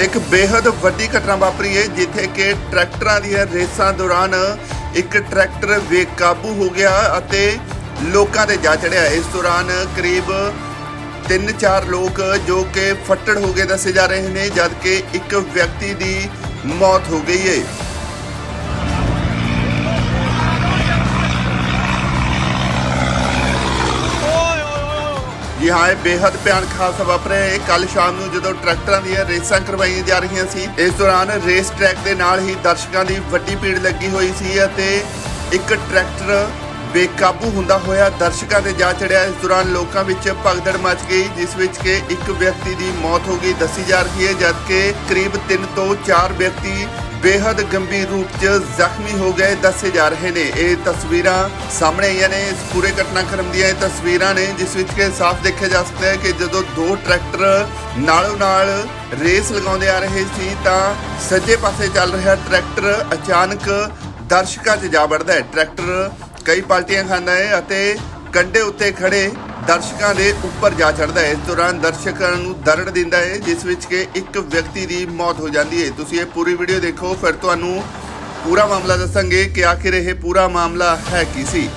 ਤੇ ਇੱਕ ਬੇहद ਵੱਡੀ ਘਟਨਾ ਵਾਪਰੀ ਹੈ, ਜਿੱਥੇ ਕਿ ਟਰੈਕਟਰਾਂ ਦੀਆਂ ਰੇਸਾਂ ਦੌਰਾਨ ਇੱਕ ਟਰੈਕਟਰ ਬੇਕਾਬੂ ਹੋ ਗਿਆ ਅਤੇ ਲੋਕਾਂ ਤੇ ਜਾ ਚੜਿਆ। ਇਸ ਦੌਰਾਨ ਕਰੀਬ ਤਿੰਨ ਚਾਰ ਲੋਕ ਜੋ ਕਿ ਫੱਟੜ ਹੋ ਗਏ ਦੱਸੇ ਜਾ ਰਹੇ ਨੇ, ਜਦਕਿ ਇੱਕ ਵਿਅਕਤੀ ਦੀ ਮੌਤ ਹੋ ਗਈ ਹੈ। ਹਾਂ ਇਹ ਬੇहद ਭਿਆਨਕ ਹਾਦਸਾ ਵਾਪਰਿਆ ਹੈ। ਕੱਲ ਸ਼ਾਮ ਨੂੰ ਜਦੋਂ ਟਰੈਕਟਰਾਂ ਦੀਆਂ ਰੇਸਾਂ ਕਰਵਾਈਆਂ ਜਾ ਰਹੀਆਂ ਸੀ, ਇਸ ਦੌਰਾਨ ਰੇਸ ਟਰੈਕ ਦੇ ਨਾਲ ਹੀ ਦਰਸ਼ਕਾਂ ਦੀ ਵੱਡੀ ਭੀੜ ਲੱਗੀ ਹੋਈ ਸੀ ਅਤੇ ਇੱਕ ਟਰੈਕਟਰ ਬੇਕਾਬੂ ਹੁੰਦਾ ਹੋਇਆ ਦਰਸ਼ਕਾਂ ਤੇ ਜਾ ਚੜਿਆ ਇਸ ਦੌਰਾਨ ਲੋਕਾਂ ਵਿੱਚ ਭਗਦੜ ਮਚ ਗਈ, ਜਿਸ ਵਿੱਚ ਕਿ ਇੱਕ ਵਿਅਕਤੀ ਦੀ ਮੌਤ ਹੋ ਗਈ, ਦੱਸੀ ਜਾ ਰਹੀ ਹੈ, ਜਦਕਿ ਕਰੀਬ 3 ਤੋਂ 4 ਵਿਅਕਤੀ ਬੇहद ਗੰਭੀਰ ਰੂਪ 'ਚ ਜ਼ਖਮੀ ਹੋ ਗਏ ਦੱਸੇ ਜਾ ਰਹੇ ਨੇ। ਇਹ ਤਸਵੀਰਾਂ ਸਾਹਮਣੇ ਆਈਆਂ ਨੇ। ਇਸ ਪੂਰੇ ਘਟਨਾਕ੍ਰਮ ਦੀਆਂ ਇਹ ਤਸਵੀਰਾਂ ਨੇ, ਜਿਸ ਵਿੱਚ ਕਿ ਸਾਫ਼ ਦੇਖਿਆ ਜਾ ਸਕਦਾ ਹੈ ਕਿ ਜਦੋਂ ਦੋ ਟਰੈਕਟਰ ਨਾਲੋਂ ਨਾਲ ਰੇਸ ਲਗਾਉਂਦੇ ਆ ਰਹੇ ਸੀ, ਤਾਂ ਸੱਜੇ ਪਾਸੇ ਚੱਲ ਰਿਹਾ ਟਰੈਕਟਰ ਅਚਾਨਕ ਦਰਸ਼ਕਾਂ 'ਚ ਜਾ ਵੜਦਾ ਹੈ। ਟਰੈਕਟਰ ਕਈ ਪਾਲਟੀਆਂ ਖਾਂਦਾ ਹੈ ਅਤੇ ਕੰਡੇ ਉੱਤੇ ਖੜੇ ਦਰਸ਼ਕਾਂ ਦੇ ਉੱਪਰ ਜਾ ਚੜਦਾ ਹੈ। ਇਸ ਦੌਰਾਨ ਦਰਸ਼ਕਾਂ ਨੂੰ ਦਰੜ ਦਿੰਦਾ ਹੈ, ਜਿਸ ਵਿੱਚ ਕਿ ਇੱਕ ਵਿਅਕਤੀ ਦੀ ਮੌਤ ਹੋ ਜਾਂਦੀ ਹੈ। ਤੁਸੀਂ ਇਹ ਪੂਰੀ ਵੀਡੀਓ ਦੇਖੋ, ਫਿਰ ਤੁਹਾਨੂੰ ਪੂਰਾ ਮਾਮਲਾ ਦੱਸਾਂਗੇ ਕਿ ਆਖਿਰ ਇਹ ਪੂਰਾ ਮਾਮਲਾ ਹੈ ਕੀ ਸੀ।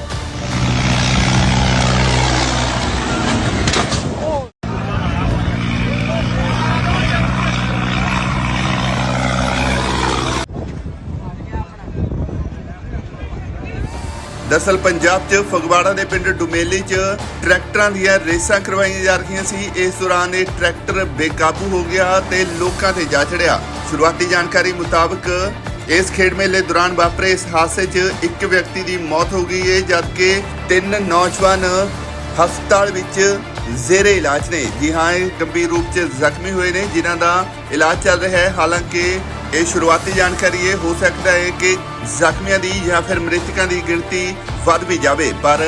ਦਰਅਸਲ ਪੰਜਾਬ 'ਚ ਫਗਵਾੜਾ ਦੇ ਪਿੰਡ ਡੁਮੇਲੀ 'ਚ ਟਰੈਕਟਰਾਂ ਦੀਆਂ ਰੇਸਾਂ ਕਰਵਾਈਆਂ ਜਾ ਰਹੀਆਂ ਸੀ। ਇਸ ਦੌਰਾਨ ਇਹ ਟਰੈਕਟਰ ਬੇਕਾਬੂ ਹੋ ਗਿਆ ਤੇ ਲੋਕਾਂ ਤੇ ਜਾ ਚੜਿਆ। ਸ਼ੁਰੂਆਤੀ ਜਾਣਕਾਰੀ ਮੁਤਾਬਕ ਇਸ ਖੇਡ ਮੇਲੇ ਦੌਰਾਨ ਵਾਪਰੇ ਇਸ ਹਾਦਸੇ 'ਚ ਇੱਕ ਵਿਅਕਤੀ ਦੀ ਮੌਤ ਹੋ ਗਈ ਹੈ, ਜਦਕਿ ਤਿੰਨ ਨੌਜਵਾਨ ਹਸਪਤਾਲ ਵਿੱਚ ਜ਼ੇਰੇ ਇਲਾਜ ਨੇ। ਜੀ ਹਾਂ, ਇਹ ਗੰਭੀਰ ਰੂਪ 'ਚ ਜ਼ਖਮੀ ਹੋਏ ਨੇ, ਜਿਨ੍ਹਾਂ ਦਾ ਇਲਾਜ ਚੱਲ ਰਿਹਾ ਹੈ। ਹਾਲਾਂਕਿ ਇਹ ਸ਼ੁਰੂਆਤੀ ਜਾਣਕਾਰੀ ਇਹ ਹੋ ਸਕਦਾ ਹੈ ਕਿ ਜ਼ਖਮੀਆਂ ਦੀ ਜਾਂ ਫਿਰ ਮ੍ਰਿਤਕਾਂ ਦੀ ਗਿਣਤੀ ਵੱਧ ਵੀ ਜਾਵੇ, ਪਰ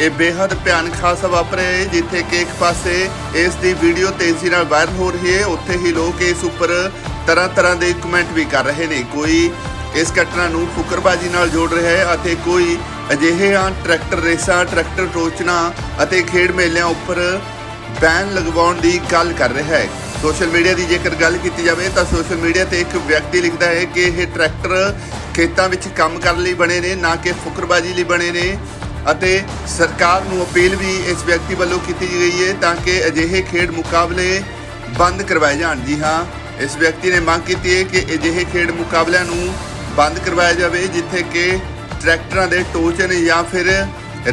ਇਹ ਬੇहद ਭਿਆਨਕ ਹਾਦਸਾ ਵਾਪਰਿਆ ਹੈ, ਜਿੱਥੇ ਕਿ ਇੱਕ ਪਾਸੇ ਇਸ ਦੀ ਵੀਡੀਓ ਤੇਜ਼ੀ ਨਾਲ ਵਾਇਰਲ ਹੋ ਰਹੀ ਹੈ, ਉੱਥੇ ਹੀ ਲੋਕ ਇਸ ਉੱਪਰ ਤਰ੍ਹਾਂ ਤਰ੍ਹਾਂ ਦੇ ਕਮੈਂਟ ਵੀ ਕਰ ਰਹੇ ਨੇ। ਕੋਈ ਇਸ ਘਟਨਾ ਨੂੰ ਫੁਕਰਬਾਜ਼ੀ ਨਾਲ ਜੋੜ ਰਿਹਾ ਹੈ ਅਤੇ ਕੋਈ ਅਜਿਹੇ ਆ ਟਰੈਕਟਰ ਰੇਸਾਂ, ਟਰੈਕਟਰ ਟੋਚਣਾ ਅਤੇ ਖੇਡ ਮੇਲਿਆਂ ਉੱਪਰ ਬੈਨ ਲਗਵਾਉਣ ਦੀ ਗੱਲ ਕਰ ਰਿਹਾ ਹੈ। ਸੋਸ਼ਲ ਮੀਡੀਆ ਦੀ ਜੇਕਰ ਗੱਲ ਕੀਤੀ ਜਾਵੇ ਤਾਂ ਸੋਸ਼ਲ ਮੀਡੀਆ ਤੇ ਇੱਕ ਵਿਅਕਤੀ ਲਿਖਦਾ ਹੈ ਕਿ ਇਹ ਟਰੈਕਟਰ ਖੇਤਾਂ ਵਿੱਚ ਕੰਮ ਕਰਨ ਲਈ ਬਣੇ ਨੇ, ਨਾ ਕਿ ਫੁਕਰਬਾਜ਼ੀ ਲਈ ਬਣੇ ਨੇ ਅਤੇ ਸਰਕਾਰ ਨੂੰ ਅਪੀਲ ਵੀ ਇਸ ਵਿਅਕਤੀ ਵੱਲੋਂ ਕੀਤੀ ਗਈ ਹੈ ਤਾਂ ਕਿ ਅਜਿਹੇ ਖੇਡ ਮੁਕਾਬਲੇ ਬੰਦ ਕਰਵਾਏ ਜਾਣ। ਜੀ ਹਾਂ, ਇਸ ਵਿਅਕਤੀ ਨੇ ਮੰਗ ਕੀਤੀ ਹੈ ਕਿ ਅਜਿਹੇ ਖੇਡ ਮੁਕਾਬਲਿਆਂ ਨੂੰ ਬੰਦ ਕਰਵਾਇਆ ਜਾਵੇ, ਜਿੱਥੇ ਕਿ ਟਰੈਕਟਰਾਂ ਦੇ ਟੋਚਨ ਜਾਂ ਫਿਰ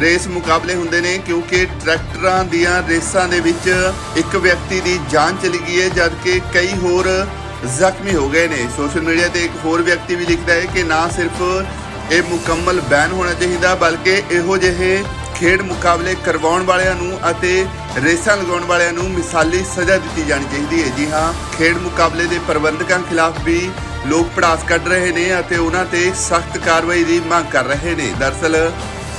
ਰੇਸ ਮੁਕਾਬਲੇ ਹੁੰਦੇ ਨੇ ਕਿਉਂਕਿ ਟਰੈਕਟਰਾਂ ਦੀਆਂ ਰੇਸਾਂ ਦੇ ਵਿੱਚ ਇੱਕ ਵਿਅਕਤੀ ਦੀ ਜਾਨ ਚਲੀ ਗਈ ਹੈ ਜਦਕਿ ਕਈ ਹੋਰ ਜ਼ਖਮੀ ਹੋ ਗਏ ਨੇ। ਸੋਸ਼ਲ ਮੀਡੀਆ ਤੇ ਇੱਕ ਹੋਰ ਵਿਅਕਤੀ ਵੀ ਲਿਖਦਾ ਹੈ ਕਿ ਨਾ ਸਿਰਫ ਇਹ ਮੁਕੰਮਲ ਬੈਨ ਹੋਣਾ ਚਾਹੀਦਾ, ਬਲਕਿ ਇਹੋ ਜਿਹੇ ਖੇਡ ਮੁਕਾਬਲੇ ਕਰਵਾਉਣ ਵਾਲਿਆਂ ਨੂੰ ਅਤੇ ਰੇਸਾਂ ਲਗਾਉਣ ਵਾਲਿਆਂ ਨੂੰ ਮਿਸਾਲੀ ਸਜ਼ਾ ਦਿੱਤੀ ਜਾਣੀ ਚਾਹੀਦੀ ਹੈ। ਜੀ ਹਾਂ, ਖੇਡ ਮੁਕਾਬਲੇ ਦੇ ਪ੍ਰਬੰਧਕਾਂ ਖਿਲਾਫ ਵੀ ਲੋਕ ਪੜਾਸ ਕੱਢ ਰਹੇ ਨੇ ਅਤੇ ਉਹਨਾਂ ਤੇ ਸਖਤ ਕਾਰਵਾਈ ਦੀ ਮੰਗ ਕਰ ਰਹੇ ਨੇ। ਦਰਸਲ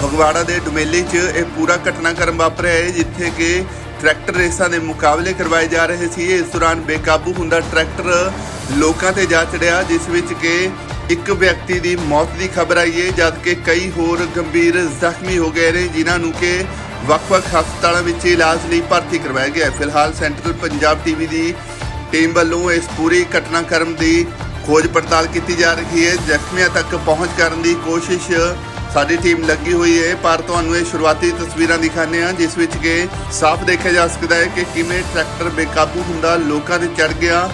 ਫਗਵਾੜਾ ਦੇ ਡੁਮੇਲੀ 'ਚ ਇਹ ਪੂਰਾ ਘਟਨਾਕ੍ਰਮ ਵਾਪਰਿਆ ਹੈ, ਜਿੱਥੇ ਕਿ ਟਰੈਕਟਰ ਰੇਸਾਂ ਦੇ ਮੁਕਾਬਲੇ ਕਰਵਾਏ ਜਾ ਰਹੇ ਸੀ। ਇਸ ਦੌਰਾਨ ਬੇਕਾਬੂ ਹੁੰਦਾ ਟਰੈਕਟਰ ਲੋਕਾਂ ਤੇ ਜਾ ਚੜਿਆ, ਜਿਸ ਵਿੱਚ ਕਿ ਇੱਕ ਵਿਅਕਤੀ ਦੀ ਮੌਤ ਦੀ ਖਬਰ ਆਈ ਹੈ, ਜਦਕਿ ਕਈ ਹੋਰ ਗੰਭੀਰ ਜ਼ਖਮੀ ਹੋ ਗਏ ਨੇ, ਜਿਨ੍ਹਾਂ ਨੂੰ ਕਿ ਵੱਖ-ਵੱਖ ਹਸਪਤਾਲਾਂ ਵਿੱਚ ਇਲਾਜ ਲਈ ਭਰਤੀ ਕਰਵਾਇਆ ਗਿਆ ਫਿਲਹਾਲ ਸੈਂਟਰਲ ਪੰਜਾਬ ਟੀਵੀ ਦੀ ਟੀਮ ਵੱਲੋਂ ਇਸ ਪੂਰੀ ਘਟਨਾਕ੍ਰਮ ਦੀ ਖੋਜ ਪੜਤਾਲ ਕੀਤੀ ਜਾ ਰਹੀ ਹੈ। ਜ਼ਖਮੀਆਂ ਤੱਕ ਪਹੁੰਚ ਕਰਨ ਦੀ ਕੋਸ਼ਿਸ਼ ਸਾਡੀ ਟੀਮ ਲੱਗੀ ਹੋਈ ਹੈ, ਪਰ ਤੁਹਾਨੂੰ ਇਹ ਸ਼ੁਰੂਆਤੀ ਤਸਵੀਰਾਂ ਦਿਖਾਉਂਦੇ ਹਾਂ, ਜਿਸ ਵਿੱਚ ਕਿ ਸਾਫ਼ ਦੇਖਿਆ ਜਾ ਸਕਦਾ ਹੈ ਕਿ ਕਿਵੇਂ ਟਰੈਕਟਰ ਬੇਕਾਬੂ ਹੁੰਦਾ, ਲੋਕਾਂ ਤੇ ਚੜ ਗਿਆ।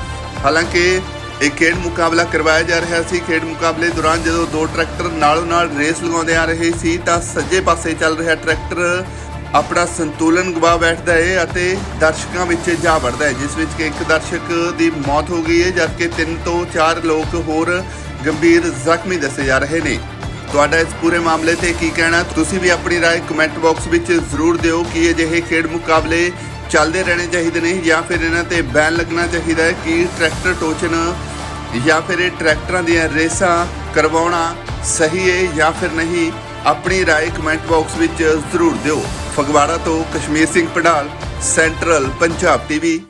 ਹਾਲਾਂਕਿ ਇਹ ਖੇਡ ਮੁਕਾਬਲਾ ਕਰਵਾਇਆ ਜਾ ਰਿਹਾ ਸੀ। ਖੇਡ ਮੁਕਾਬਲੇ ਦੌਰਾਨ ਜਦੋਂ ਦੋ ਟਰੈਕਟਰ ਨਾਲੋਂ ਨਾਲ ਰੇਸ ਲਗਾਉਂਦੇ ਆ ਰਹੇ ਸੀ, ਤਾਂ ਸੱਜੇ ਪਾਸੇ ਚੱਲ ਰਿਹਾ ਟਰੈਕਟਰ ਆਪਣਾ ਸੰਤੁਲਨ ਗਵਾ ਬੈਠਦਾ ਹੈ ਅਤੇ ਦਰਸ਼ਕਾਂ ਵਿੱਚ ਜਾ ਵੜਦਾ ਹੈ, ਜਿਸ ਵਿੱਚ ਕਿ ਇੱਕ ਦਰਸ਼ਕ ਦੀ ਮੌਤ ਹੋ ਗਈ ਹੈ, ਜਦਕਿ ਤਿੰਨ ਤੋਂ ਚਾਰ ਲੋਕ ਹੋਰ ਗੰਭੀਰ ਜ਼ਖਮੀ ਦੱਸੇ ਜਾ ਰਹੇ ਨੇ। ਤੁਹਾਡਾ ਇਸ ਪੂਰੇ ਮਾਮਲੇ ਤੇ ਕੀ ਕਹਿਣਾ ਤੁਸੀਂ ਵੀ ਆਪਣੀ رائے ਕਮੈਂਟ ਬਾਕਸ ਵਿੱਚ ਜ਼ਰੂਰ ਦਿਓ ਕਿ ਅਜਿਹੇ ਖੇਡ ਮੁਕਾਬਲੇ ਚੱਲਦੇ ਰਹਿਣੇ ਚਾਹੀਦੇ ਨੇ ਜਾਂ ਫਿਰ ਇਹਨਾਂ ਤੇ ਬੈਨ ਲੱਗਣਾ ਚਾਹੀਦਾ ਹੈ ਕਿ ਟਰੈਕਟਰ ਟੋਚਨ ਜਾਂ ਫਿਰ ਇਹ ਟਰੈਕਟਰਾਂ ਦੀਆਂ ਰੇਸਾਂ ਕਰਵਾਉਣਾ ਸਹੀ ਹੈ ਜਾਂ ਫਿਰ ਨਹੀਂ ਆਪਣੀ رائے ਕਮੈਂਟ ਬਾਕਸ ਵਿੱਚ ਜ਼ਰੂਰ ਦਿਓ ਫਗਵਾੜਾ ਤੋਂ ਕਸ਼ਮੀਰ ਸਿੰਘ ਪੜਾਲ ਸੈਂਟਰਲ ਪੰਜਾਬ ਟੀਵੀ